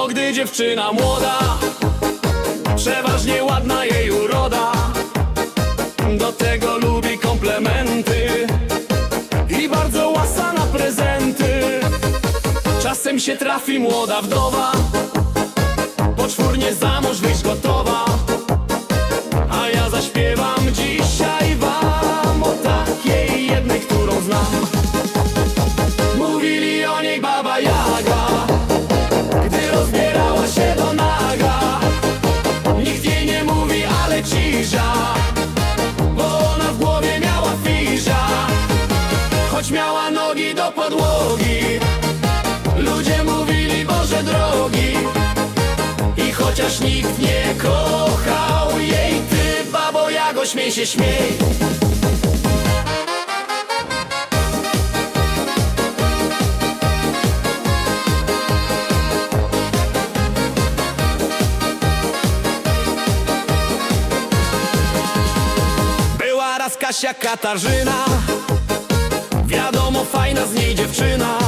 Wiadomo, gdy dziewczyna młoda Przeważnie ładna jej uroda. Do tego lubi komplementy I bardzo łasa na prezenty. Czasem się trafi młoda wdowa Poczwórnie za mąż wyjść gotowa miała nogi do podłogi. Ludzie mówili Boże drogi I chociaż nikt nie kochał jej Ty babo Jago śmiej się śmiej. Była raz Kasia Katarzyna Wiadomo, fajna z niej dziewczyna.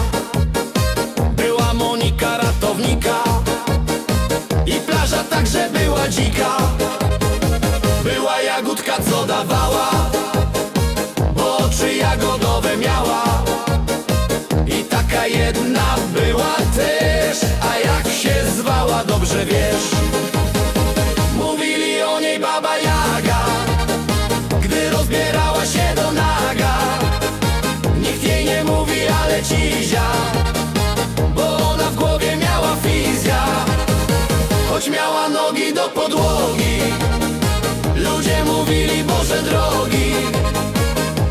Była Monika ratownika. I plaża także była dzika. Była jagódka, co dawała. Bo oczy jagodowe miała. I taka jedna była też. A jak się zwała, dobrze wiesz cizia Bo ona w głowie miała fizja. Choć miała nogi do podłogi Ludzie mówili, Boże drogi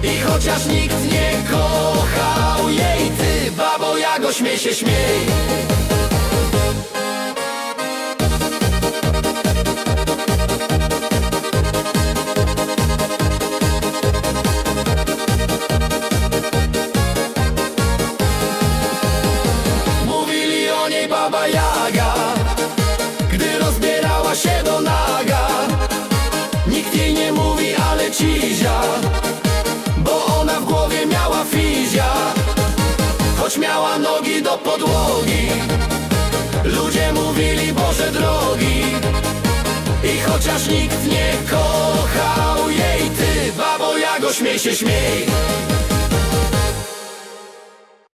I chociaż nikt nie kochał jej Ty, babo Jago, śmiej się, śmiej baba Jaga Gdy rozbierała się do naga Nikt jej nie mówi, ale cizia Bo ona w głowie miała fizja Choć miała nogi do podłogi. Ludzie mówili Boże drogi I chociaż nikt nie kochał jej Ty, babo Jago, śmiej się, śmiej